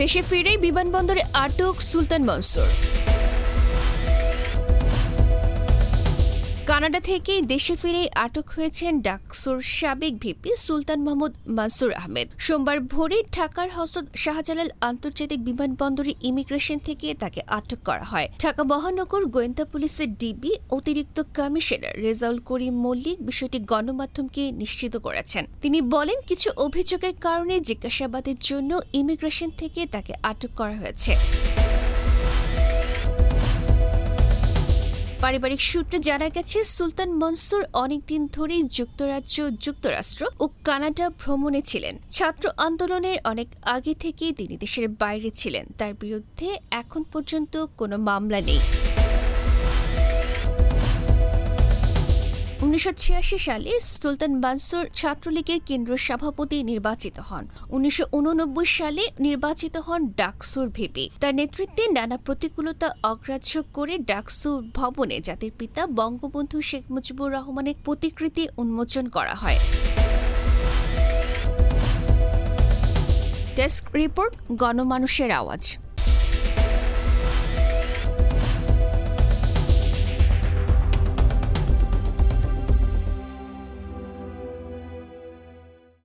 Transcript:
দেশে ফিরেই বিমানবন্দরে আটক সুলতান মনসুর। কানাডা থেকে দেশে ফিরে আটক হয়েছেন ডাকসুর সাবেক ভিপি সুলতান মোহাম্মদ মানসুর আহমেদ। সোমবার ভোরে ঢাকার হজরত শাহজালাল আন্তর্জাতিক বিমানবন্দরে ইমিগ্রেশন থেকে তাকে আটক করা হয়। ঢাকা মহানগর গোয়েন্দা পুলিশের ডিবি অতিরিক্ত কমিশনার রেজাউল করিম মল্লিক বিষয়টি গণমাধ্যমকে নিশ্চিত করেছেন। তিনি বলেন, কিছু অভিযোগের কারণে জিজ্ঞাসাবাদের জন্য ইমিগ্রেশন থেকে তাকে আটক করা হয়েছে। পারিবারিক সূত্রে জানা গেছে, সুলতান মনসুর অনেকদিন ধরেই যুক্তরাজ্য, যুক্তরাষ্ট্র ও কানাডা ভ্রমণে ছিলেন। ছাত্র আন্দোলনের অনেক আগে থেকেই তিনি দেশের বাইরে ছিলেন। তার বিরুদ্ধে এখন পর্যন্ত কোনো মামলা নেই। উনিশশো ছিয়াশি সালে সুলতান বানসুর ছাত্রলীগের কেন্দ্রীয় সভাপতি নির্বাচিত হন। উনিশশো উননব্বই সালে নির্বাচিত হন ডাকসুর ভিপি। তার নেতৃত্বে নানা প্রতিকূলতা অগ্রাহ্য করে ডাকসু ভবনে জাতির পিতা বঙ্গবন্ধু শেখ মুজিবুর রহমানের প্রতিকৃতি উন্মোচন করা হয়। ডেস্ক রিপোর্ট, গণমানুষের আওয়াজ।